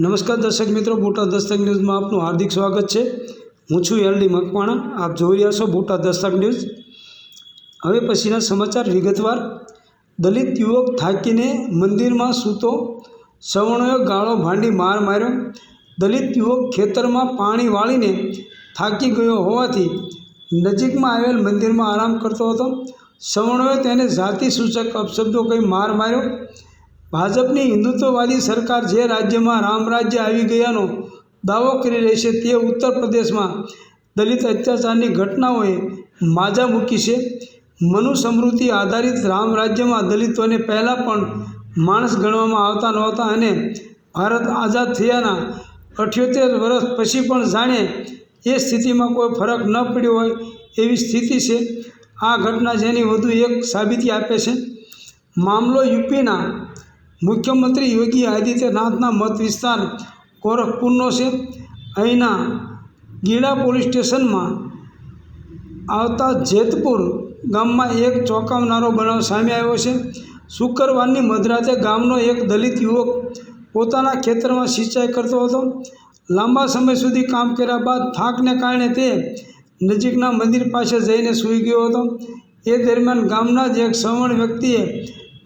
નમસ્કાર દર્શક મિત્રો, બોટાદ દસ્તક ન્યૂઝમાં આપનું હાર્દિક સ્વાગત છે. હું છું એલડી મકવાણા, આપ જોઈ રહ્યા છો બોટાદ દસ્તક ન્યૂઝ. હવે પછીના સમાચાર વિગતવાર. દલિત યુવક થાકીને મંદિરમાં સૂતો, સવર્ણોએ ગાળો ભાંડી માર માર્યો. દલિત યુવક ખેતરમાં પાણી વાળીને થાકી ગયો હોવાથી નજીકમાં આવેલ મંદિરમાં આરામ કરતો હતો. સવર્ણોએ તેને જાતિ સૂચક અપશબ્દો કંઈ માર માર્યો. ભાજપની હિન્દુત્વવાદી સરકાર જે રાજ્યમાં રામ રાજ્ય આવી ગયાનો દાવો કરી રહી છે તે ઉત્તર પ્રદેશમાં દલિત અત્યાચારની ઘટનાઓએ માજા મૂકી છે. મનુ સમૃદ્ધિ આધારિત રામ રાજ્યમાં દલિતોને પહેલાં પણ માણસ ગણવામાં આવતા નહોતા અને ભારત આઝાદ થયાના અઠ્યોતેર વર્ષ પછી પણ જાણે એ સ્થિતિમાં કોઈ ફરક ન પડ્યો હોય એવી સ્થિતિ છે. આ ઘટના જેની વધુ એક સાબિતી આપે છે. મામલો યુપીના મુખ્યમંત્રી યોગી આદિત્યનાથના મત વિસ્તાર ગોરખપુરનો છે. અહીંના ગીડા પોલીસ સ્ટેશનમાં આવતા જેતપુર ગામમાં એક ચોંકાવનારો બનાવ સામે આવ્યો છે. શુક્રવારની મધરાતે ગામનો એક દલિત યુવક પોતાના ખેતરમાં સિંચાઈ કરતો હતો. લાંબા સમય સુધી કામ કર્યા બાદ થાકને કારણે તે નજીકના મંદિર પાસે જઈને સૂઈ ગયો હતો. એ દરમિયાન ગામના જ એક શ્રવણ વ્યક્તિએ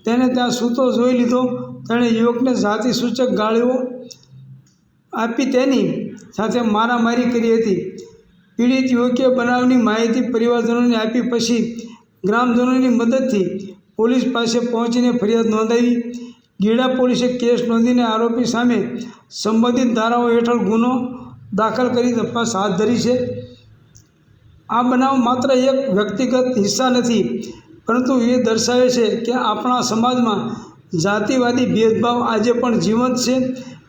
તેને ત્યાં સૂતો જોઈ લીધો. તેણે યુવકને જાતિ સૂચક ગાળીઓ આપી તેની સાથે મારામારી કરી હતી. પીડિત યુવકે બનાવની માહિતી પરિવારજનોને આપી પછી ગ્રામજનોની મદદથી પોલીસ પાસે પહોંચીને ફરિયાદ નોંધાવી. ગીડા પોલીસે કેસ નોંધીને આરોપી સામે સંબંધિત ધારાઓ હેઠળ ગુનો દાખલ કરી તપાસ હાથ ધરી છે. આ બનાવ માત્ર એક વ્યક્તિગત હિસ્સા નથી પરંતુ એ દર્શાવે છે કે આપણા સમાજમાં જાતિવાદી ભેદભાવ આજે પણ જીવંત છે.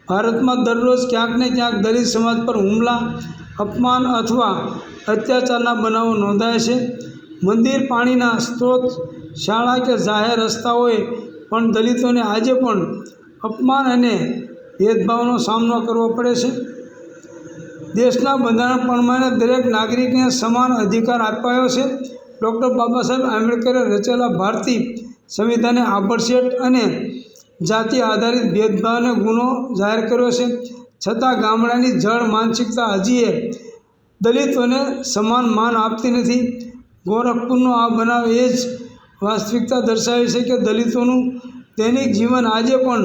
ભારતમાં દરરોજ ક્યાંક ને ક્યાંક દલિત સમાજ પર હુમલા, અપમાન અથવા અત્યાચારના બનાવો નોંધાય છે. મંદિર પાણીના સ્ત્રોત, શાળા કે જાહેર રસ્તાઓએ પણ દલિતોને આજે પણ અપમાન અને ભેદભાવનો સામનો કરવો પડે છે. દેશના બંધારણ પ્રમાણે દરેક નાગરિકને સમાન અધિકાર અપાયો છે. ડૉક્ટર બાબા સાહેબ આંબેડકરે રચેલા ભારતીય સંવિધાને આભરશેટ અને જાતિ આધારિત ભેદભાવને ગુનો જાહેર કર્યો છે. છતાં ગામડાની જળ માનસિકતા હજીએ દલિતોને સમાન માન આપતી નથી. ગોરખપુરનો આ બનાવ એ જ વાસ્તવિકતા દર્શાવે છે કે દલિતોનું દૈનિક જીવન આજે પણ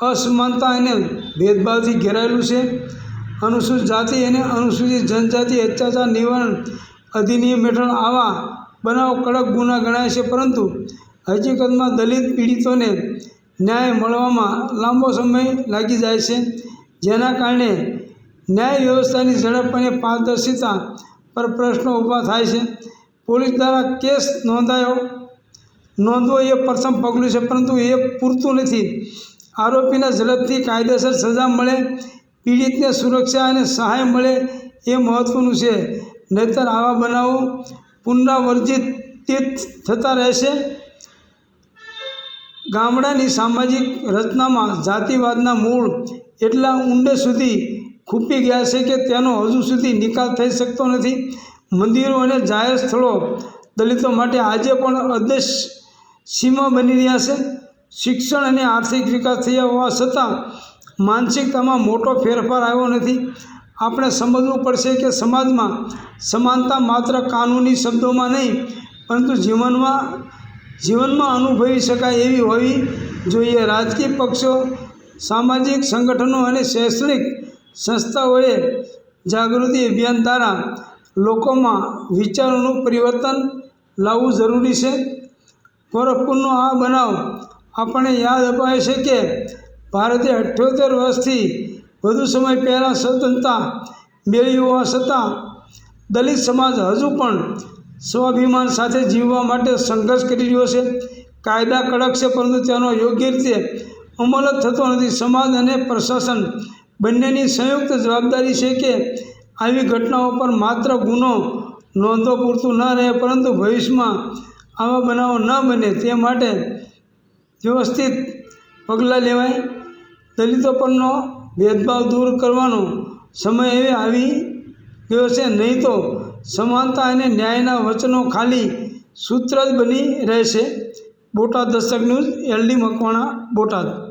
અસમાનતા અને ભેદભાવથી ઘેરાયેલું છે. અનુસૂચિત જાતિ અને અનુસૂચિત જનજાતિ, અત્યાચાર, નિવારણ અધિનિયમ હેઠળ આવા બનાવ કડક ગુના ગણાય છે, પરંતુ હકીકતમાં દલિત પીડિતોને ન્યાય મળવામાં લાંબો સમય લાગી જાય છે, જેના કારણે ન્યાય વ્યવસ્થાની ઝડપ અને પારદર્શિતા પર પ્રશ્નો ઊભા થાય છે. પોલીસ દ્વારા કેસ નોંધાયો, નોંધવો એ પ્રથમ પગલું છે, પરંતુ એ પૂરતું નથી. આરોપીને ઝડપથી કાયદેસર સજા મળે, પીડિતને સુરક્ષા અને સહાય મળે એ મહત્ત્વનું છે. નહીતર આવા બનાવો પુનરાવર્તિત થતા રહેશે. ગામડાની સામાજિક રચનામાં જાતિવાદના મૂળ એટલા ઊંડે સુધી ખૂંપી ગયા છે કે તેનો હજુ સુધી નિકાલ થઈ શકતો નથી. મંદિરો અને જાહેર સ્થળો દલિતો માટે આજે પણ અદેશ સીમા બની રહ્યા છે. શિક્ષણ અને આર્થિક વિકાસ થયા હોવા છતાં માનસિકતામાં મોટો ફેરફાર આવ્યો નથી. આપણે સમજવું પડશે કે સમાજમાં સમાનતા માત્ર કાનૂની શબ્દોમાં નહીં, પરંતુ જીવનમાં જીવનમાં અનુભવી શકાય એવી હોવી જોઈએ. રાજકીય પક્ષો, સામાજિક સંગઠનો અને શૈક્ષણિક સંસ્થાઓએ જાગૃતિ અભિયાન દ્વારા લોકોમાં વિચારોનું પરિવર્તન લાવવું જરૂરી છે. ગોરખપુરનો આ બનાવ આપણને યાદ અપાવે છે કે ભારતે અઠ્યોતેર વર્ષથી વધુ સમય પહેલાં સ્વતંત્રતા મેળવી હોવા છતાં દલિત સમાજ હજુ પણ સ્વાભિમાન સાથે જીવવા માટે સંઘર્ષ કરી રહ્યો છે. કાયદા કડક છે, પરંતુ તેનો યોગ્ય રીતે અમલ જ થતો નથી. સમાજ અને પ્રશાસન બંનેની સંયુક્ત જવાબદારી છે કે આવી ઘટનાઓ પર માત્ર ગુનો નોંધો પૂરતું ન રહે, પરંતુ ભવિષ્યમાં આવા બનાવો ન બને તે માટે વ્યવસ્થિત પગલાં લેવાય. દલિતો પરનો ભેદભાવ દૂર કરવાનો સમય હવે આવી ગયો છે. નહીં તો સમાનતા અને ન્યાયના વચનો ખાલી સૂત્ર જ બની રહેશે. Botad Dastak news, LD Makwana, Botad.